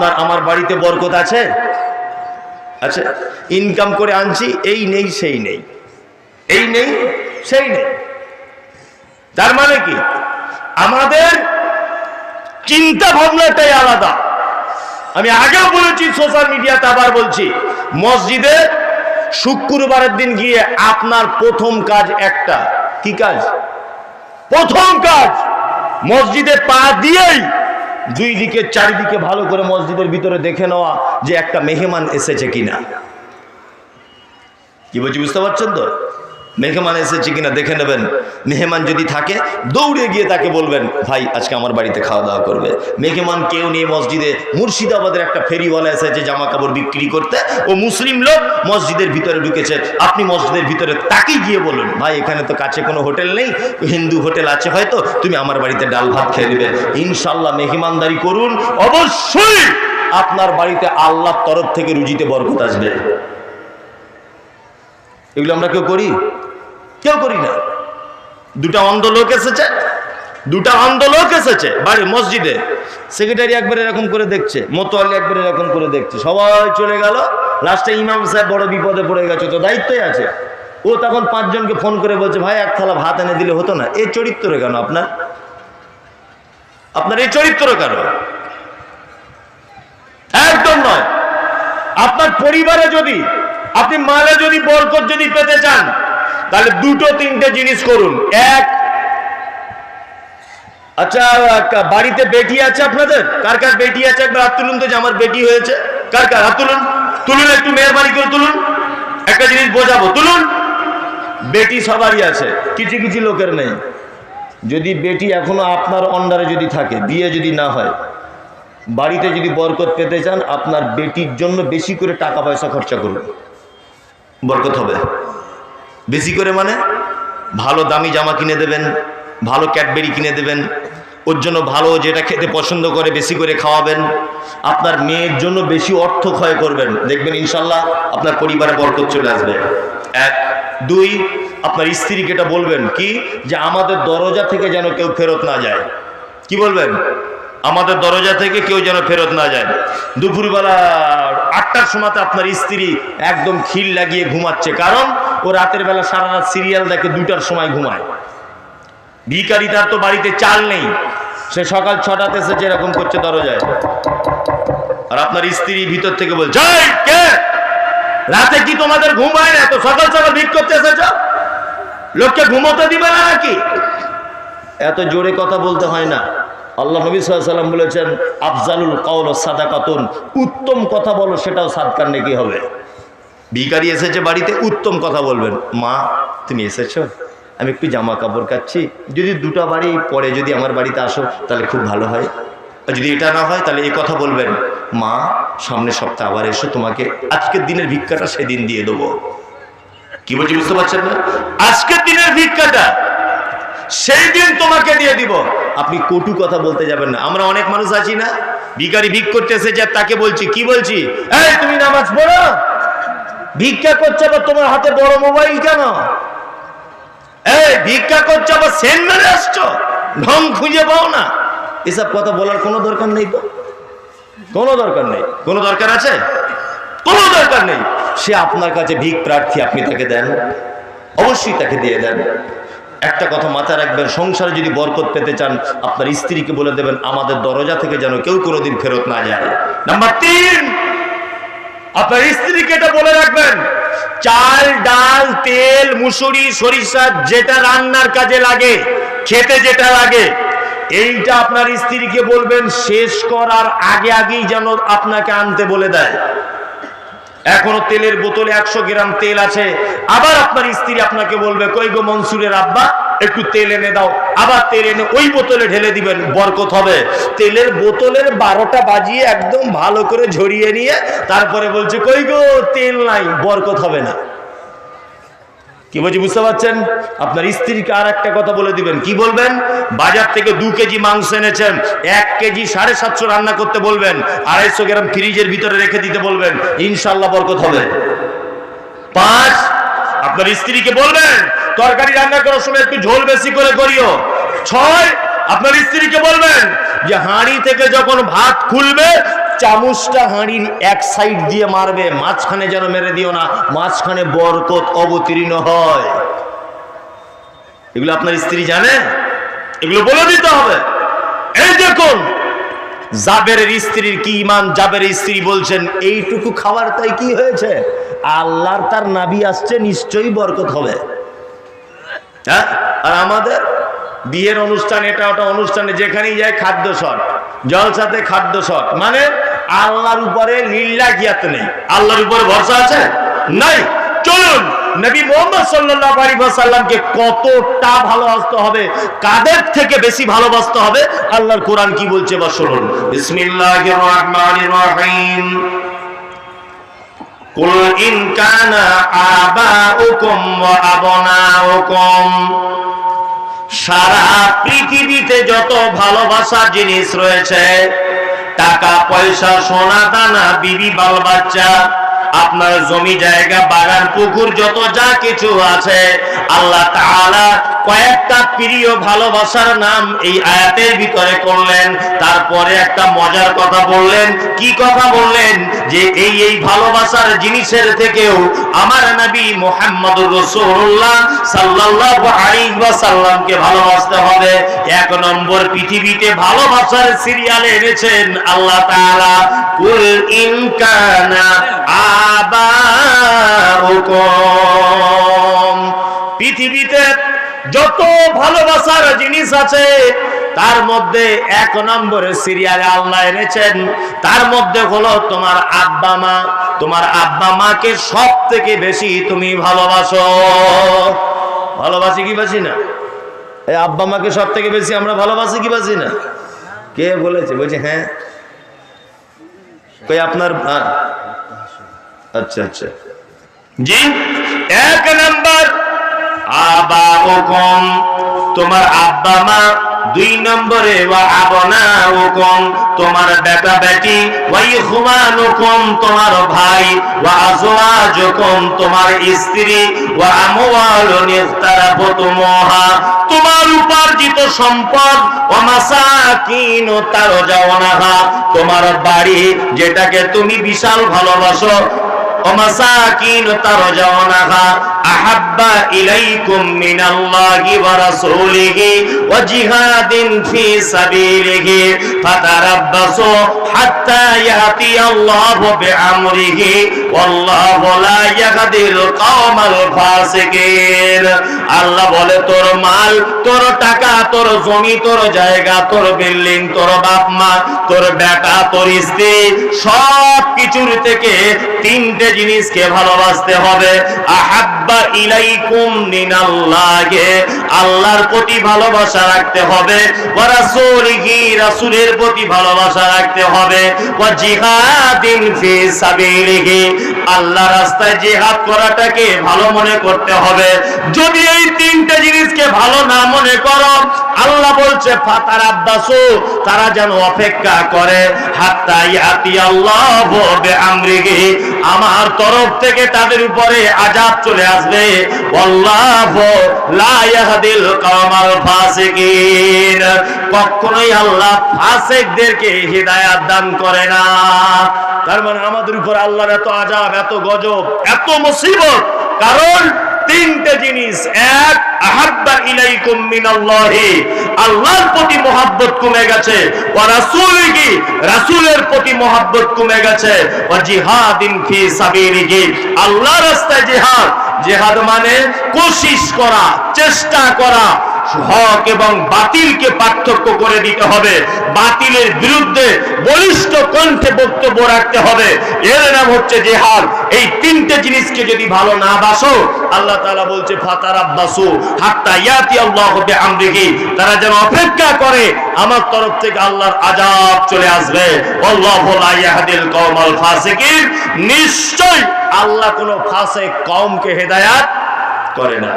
আপনার আমার বাড়িতে বরকত আছে? আচ্ছা ইনকাম করে আনছি, এই নেই, সেই নেই। এই নেই, সেই নেই। তার মানে কি? আমাদের চিন্তা ভাবনাটাই আলাদা। আমি আগেও বলেছি সোশ্যাল মিডিয়াতে আবার বলছি, মসজিদে শুক্রবারের দিন গিয়ে আপনার প্রথম কাজ একটা। কি কাজ? প্রথম কাজ, মসজিদে পা দিয়েই দুই দিকে, চারিদিকে ভালো করে মসজিদের ভিতরে দেখে নেওয়া যে একটা মেহমান এসেছে কিনা। কি বলছি, বুঝতে পারছেন তো? মেহমান এসেছে কিনা দেখে নেবেন। মেহমান যদি থাকে, দৌড়ে গিয়ে তাকে বলবেন, ভাই, আজকে আমার বাড়িতে খাওয়া দাওয়া করবে। মেহমান কেউ নেই মসজিদে। মুর্শিদাবাদের একটা ফেরিওয়ালা এসেছে জামা কাপড় বিক্রি করতে। ও মুসলিম লোক মসজিদের ভিতরে ঢুকেছে। আপনি মসজিদের ভিতরে তাকে গিয়ে বলুন, ভাই, এখানে তো কাছে কোনো হোটেল নেই। হিন্দু হোটেল আছে হয়তো, তুমি আমার বাড়িতে ডাল ভাত খেয়ে নেবে। ইনশাল্লাহ মেহমানদারি করুন। অবশ্যই আপনার বাড়িতে আল্লাহর তরফ থেকে রুজিতে বরকত আসবে। এগুলো আমরা কেউ করি? কেউ করি না। দুটা অন্ধ লোক এসেছে, দুটা অন্ধ লোক এসেছে বাড়ি, মসজিদে। সেক্রেটারি একবার এরকম করে দেখছে, মোতোয়ালি একবার এরকম করে দেখছে। সবাই চলে গেল, লাস্টে ইমাম সাহেব বড় বিপদে পড়ে গেছে, তো দায়িত্বই আছে। ও তখন পাঁচজনকে ফোন করে বলছে, ভাই, এক থালা ভাত এনে দিলে হতো না। এই চরিত্র কেন আপনার? আপনার এই চরিত্র কেন? একদম নয়। আপনার পরিবারে যদি, আপনি মালে যদি বরকত যদি পেতে চান তাহলে দুটো তিনটে জিনিস করুন। এক আচ্ছা বাড়িতে বেটি আছে আপনাদের? কার কার বেটি আছে? একবার হাত তুলুন তো যে আমার বেটি হয়েছে। কার কার? হাত তুলুন। তুলুন একটু মেহরবানি করে তুলুন। একটা জিনিস বোঝাবো, তুলুন। বেটি সবারই আছে, কিছু কিছু লোকের নেই। যদি বেটি এখনও আপনার অন্ডারে যদি থাকে, বিয়ে যদি না হয়, বাড়িতে যদি বরকত পেতে চান, আপনার বেটির জন্য বেশি করে টাকা পয়সা খরচা করুন। বরকত হবে। বেশি করে মানে? ভালো দামি জামা কিনে দেবেন, ভালো ক্যাডবেরি কিনে দেবেন, ওর জন্য ভালো যেটা খেতে পছন্দ করে বেশি করে খাওয়াবেন। আপনার মেয়ের জন্য বেশি অর্থ ক্ষয় করবেন। দেখবেন ইনশাল্লাহ আপনার পরিবারে বরকত চলে আসবে। এক, দুই, আপনার স্ত্রীকে এটা বলবেন কি? যে আমাদের দরজা থেকে যেন কেউ ফেরত না যায়। কি বলবেন? আমাদের দরজা থেকে কেউ যেন ফেরত না যায়। দুপুরবেলা আটটার সময়তে আপনার স্ত্রী একদম খিল লাগিয়ে ঘুমাচ্ছে। কারণ ও রাতের বেলা সারা রাত সিরিয়াল দেখে দুটার সময় ঘুমায়। ভিকারি তার তো বাড়িতে চাল নেই। সে সকাল ছটাতে এসেছে যেরকম করছে দরজায়। আর আপনার স্ত্রী ভিতর থেকে বলছে "এই, কে? রাতে কি তোমাদের ঘুম হয় না? তো সকাল সকাল ভিক করতে এসেছ? লোককে ঘুমোতে দিবে না নাকি? এত জোরে কথা বলতে হয় না। আল্লাহ নবী সাল্লাম বলেছেন আফজালুল কৌল সাদাকাতুন। উত্তম কথা বলো সেটাও সাদকার নাকি হবে। ভিকারি এসেছে বাড়িতে, উত্তম কথা বলবেন। মা, তুমি এসেছ? আমি একটু জামা কাপড় কাচ্ছি। যদি দুটো বাড়ি পরে যদি আমার বাড়িতে আসো, তাহলে খুব ভালো হয়। আর যদি এটা না হয়, তাহলে এই কথা বলবেন। মা, সামনের সপ্তাহে আবার এসো, তোমাকে আজকের দিনের ভিক্ষাটা সেদিন দিয়ে দেবো। কি বলছি, বুঝতে পারছেন না? আজকের দিনের ভিক্ষাটা সেই দিন তোমাকে দিয়ে দিব। আপনি কটু কথা বলতে যাবেন না। আমরা অনেক মানুষ আছি না। ভিকারি ভিক করতে এসেছে তাকে বলছি, কি বলছি? এই, তুমি নামাজ পড়ো? ভিক্ষা করছে আবার তোমার হাতে বড় মোবাইল কেন? এই, ভিক্ষা করছে আবার সেন মেরে আসছো? ঢং খুঁজে পাও না। এসব কথা বলার কোনো দরকার নেই তো? কোনো দরকার নেই। কোনো দরকার আছে? কোনো দরকার নেই। সে আপনার কাছে ভিক প্রার্থী আপনি তাকে দেন। অবশ্যই তাকে দিয়ে দেন। একটা কথা মাথায় রাখবেন, সংসারে যদি বরকত পেতে চান, আপনার স্ত্রীকে বলে দেবেন, আমাদের দরজা থেকে যেন কেউ কোনোদিন ফেরত না যায়। নাম্বার তিন আপনার স্ত্রীকে এটা বলে রাখবেন, চাল, ডাল, তেল, মুসুরি, সরিষা যেটা রান্নার কাজে লাগে, খেতে যেটা লাগে, এইটা আপনার স্ত্রীকে বলবেন, শেষ করার আগে আগেই যেন আপনাকে আনতে বলে দেয়। এখনও তেলের বোতলে একশো গ্রাম তেল আছে। আবার আপনার স্ত্রী আপনাকে বলবে, কই গো মনসুরের আব্বা, একটু তেল এনে দাও। আবার তেল এনে ওই বোতলে ঢেলে দিবেন, বরকত হবে। তেলের বোতলের বারোটা বাজিয়ে একদম ভালো করে ঝরিয়ে নিয়ে তারপরে বলছে, কই গো, তেল নাই, বরকত হবে না। কি বলছি, বুঝতে পারছেন? আপনার স্ত্রীকে আর একটা কথা বলে দিবেন। কি বলবেন? বাজার থেকে দু কেজি মাংস এনেছেন, এক কেজি সাড়ে সাতশো রান্না করতে বলবেন, আড়াইশো গ্রাম ফ্রিজের ভিতরে রেখে দিতে বলবেন ইনশাল্লাহ বরকত হবে। পাঁচ, আপনার স্ত্রীকে বলবেন, তরকারি রান্না করার সময় একটু ঝোল বেশি করে করিও। ছয়, আপনার স্ত্রীকে বলবেন যে হাঁড়ি থেকে যখন ভাত খুলবে চামচটা হাঁড়ির এক সাইড দিয়ে মারবে, মাঝখানে যেন মেরে দিও না, মাঝখানে বরকত অবতীর্ণ হয়। এগুলো আপনার স্ত্রী জানে? এগুলো বলে দিতে হবে। এই দেখুন, জাবেরের স্ত্রীর কি ইমান জাবেরের স্ত্রী বলছেন, এইটুকু খাবার তাই কি হয়েছে? আল্লাহর তার নাবি আসছে, নিশ্চয়ই বরকত হবে। হ্যাঁ? আর আমাদের বিয়ের অনুষ্ঠান, এটা ওটা অনুষ্ঠানে যেখানেই যায় খাদ্য শট, জলসাতে খাদ্য শট। মানে আল্লাহর উপরে লীলা গিয়াত নেই আল্লাহর উপরে ভরসা আছে নাই চলুন নবী মোহাম্মদ সাল্লাল্লাহু আলাইহি ওয়াসাল্লামকে কতটা ভালোবাসতে হবে কাদের থেকে বেশি ভালোবাসতে হবে আল্লাহর কোরআন কি বলছে বা শুনুন বিসমিল্লাহির রহমানির রহিম قل إن كان آباؤكم وأبناؤكم সারা পৃথিবীতে যত ভালোবাসার জিনিস রয়েছে টাকা, পয়সা, সোনা, দানা, বিবি, বাল, বাচ্চা, আপনার জমি, জায়গা, বাগান, পুকুর, যত যা কিছু আছে আল্লাহ কয়েকটা প্রিয় ভালোবাসার নাম এই আয়াতের ভিতরে করলেন। তারপরে একটা মজার কথা বললেন। কি কথা বললেন? যে এই এই ভালোবাসার জিনিসের থেকেও আমার নবী মোহাম্মদুর রাসূলুল্লাহ সাল্লাল্লাহু আলাইহি ভালোবাসতে হবে। এক নম্বর, পৃথিবীতে ভালোবাসার সিরিয়ালে এনেছেন আল্লাহ তাআলা। কুল ইন কানা পৃথিবীতে যত ভালোবাসার জিনিস আছে, তার মধ্যে এক নম্বরে সিরিয়ালে আল্লাহ এনেছেন। তার মধ্যে হলো তোমার আব্বা মা। তোমার আব্বা মাকে সব থেকে বেশি তুমি ভালোবাসো। ভালোবাসি কি বাসি না? এই আব্বা মাকে সব থেকে বেশি আমরা ভালোবাসি কি বাসি না? কে বলেছে? বলছে হ্যাঁ। কই আপনার। আচ্ছা আচ্ছা। জি, এক নাম্বার আবা তোমার আব্বা মা দুই নম্বরে তোমার বেটা বেটি তোমার ভাই তোমার স্ত্রী তোমার উপার্জিত সম্পদ মাসাকিন তারজাওনাহা তোমার বাড়ি যেটাকে তুমি বিশাল ভালোবাসো ومساكين ترجونها أحب إليكم من الله ورسوله وجهاد في سبيله فتربصوا حتى يأتي الله بأمره আল্লাহ বলে তোর মাল, তোর টাকা, তোর জমি, তোর জায়গা, তোর বিল্ডিং, তোর বাপ মা, তোর বেটা, তোর স্ত্রী, সব কিছুর থেকে তিনটে জিনিসকে ভালোবাসতে হবে। আহাব্বা আল্লাহর প্রতি ভালোবাসা রাখতে হবে, ওয়া প্রতি ভালোবাসা রাখতে হবে। জিহাদিন ফি সাবিলিহি। আল্লাহ রাস্তায় জিহাদ করাটাকে ভালো মনে করতে হবে। যদি এই তিনটে জিনিসকে ভালো না মনে করো, আল্লাহ বলছে, ফাতার আব্বাসু তারা যেন অপেক্ষা করে, হাত্তা ইয়াতি আল্লাহ আমরিহি আমার তরফ থেকে তাদের উপরে আজাব চলে আসবে। আল্লাহু লা ইয়াহদিল ফাসিকিন কখনোই আল্লাহ ফাসিকদেরকে হিদায়াত দান করে না। তার মানে আমাদের উপর আল্লাহর এত আজাব এত গজব, এত মুসিবত। কারণ তিনটে জিনিস। এক প্রতি গেছে। মানে কোশিশ করা, চেষ্টা করা। হক এবং বাতিলকে পার্থক্য করে দিতে হবে। বাতিলের বিরুদ্ধে বলিষ্ঠ কণ্ঠে বক্তব্য রাখতে হবে। এর নাম হচ্ছে জেহাদ। এই তিনটে জিনিসকে যদি ভালো না বাসো, আল্লাহ তাআলা বলছে, ফাতারাব্বাসু হাত্তা ইয়াতি আল্লাহু বিআমরিহি তারা যেন অপেক্ষা করে, আমার তরফ থেকে আল্লাহর আজাব চলে আসবে। আল্লাহু লা ইয়াহদিল নিশ্চয় আল্লাহ কোনো ফাসিক কমকে হেদায়াত করে না।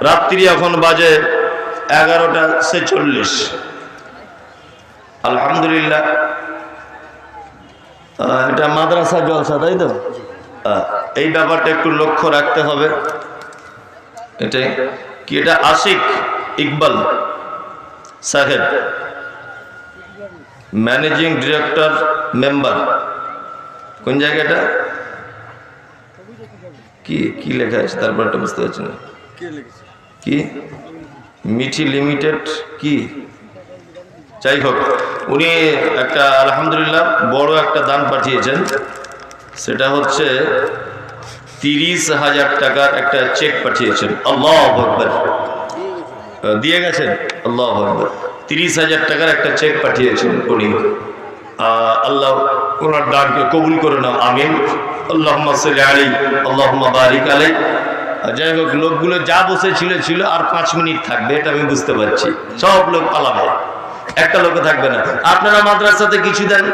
রাত্রি এখন বাজে। এগারোটা ছেচল্লিশ আলহামদুলিল্লাহ। এটা মাদ্রাসা জলসা তাই তো? এই ব্যাপারটা একটু লক্ষ্য রাখতে হবে। এটাই। কি এটা? আশিক ইকবাল সাহেব ম্যানেজিং ডিরেক্টর মেম্বার কোন জায়গাটা? কি কি লেখা আছে? তারপরটা বুঝতে পারছি না। কি? মিঠি লিমিটেড কি? যাই হোক উনি একটা, আলহামদুলিল্লাহ, বড় একটা দান পাঠিয়েছেন। সেটা হচ্ছে তিরিশ হাজার টাকার একটা চেক পাঠিয়েছেন। আল্লাহ আকবর। দিয়ে গেছেন? আল্লাহ আকবর। তিরিশ হাজার টাকার একটা চেক পাঠিয়েছেন উনি। আল্লাহ, ওনার দানকে কবুল করে নাও। আমিন। আল্লাহ আলী আল্লাহ বারিক আর যাই হোক, লোকগুলো যা বসেছিল, ছিল আর পাঁচ মিনিট থাকবে, এটা আমি বুঝতে পারছি। সব লোক পালাবে। একটা লোক থাকবে না। আপনারা মাদ্রাসাতে কিছু দেন?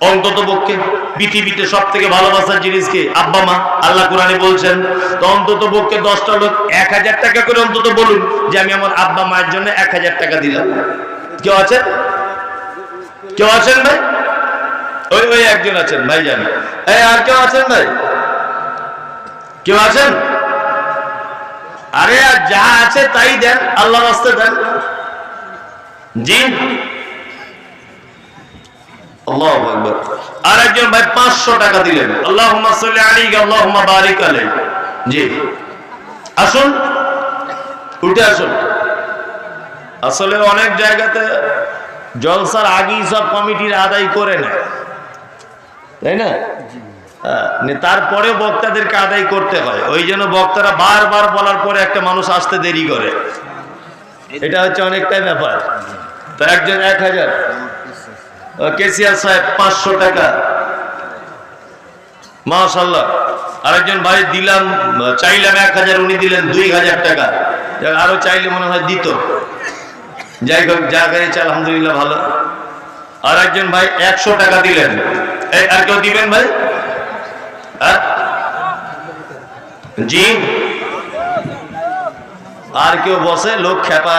অন্তত পক্ষে, পৃথিবীতে সব থেকে ভালোবাসার জিনিসকে আব্বা, মা, আল্লাহ কোরআনে বলছেন, তো অন্তত পক্ষে দশটা লোক এক হাজার টাকা করে অন্তত বলুন যে আমি আমার আব্বা, মায়ের জন্য এক হাজার টাকা দিলাম। কেউ আছেন? কেউ আছেন ভাই? ওই ওই একজন আছেন ভাই জান আর কেউ আছেন ভাই? কেউ আছেন? আরে, আর যা আছে তাই দেন আল্লাহ রাস্তে দেন। জি। আল্লাহু আর একজন ভাই 500 টাকা দিলেন। আল্লাহুম্মা সাল্লি আলাইহি, আল্লাহুম্মা বারিক আলাইহি। জি। আসুন। উঠে আসুন। আসলে অনেক জায়গাতে জলসার আগেই সব কমিটির আদায় করে নেয়। তাই নে? তারপরে বক্তাদেরকে আদায় করতে হয়। ওই জন্য বক্তারা বারবার বলার পরে একটা মানুষ আসতে দেরি করে। এটা হচ্ছে অনেকটাই ব্যাপার। তো একজন এক হাজার। কেসিয়ার সাহেব পাঁচশো টাকা। মাশাল্লাহ আরেকজন ভাই দিলাম, চাইলাম এক হাজার, উনি দিলেন দুই হাজার টাকা। আরও চাইলে মনে হয় দিত। যাই হোক, যা গেছে আলহামদুলিল্লাহ ভালো। আর একজন ভাই একশো টাকা দিলেন। আর কেউ দিবেন ভাই? জি। আর কেউ বসে লোক খেপা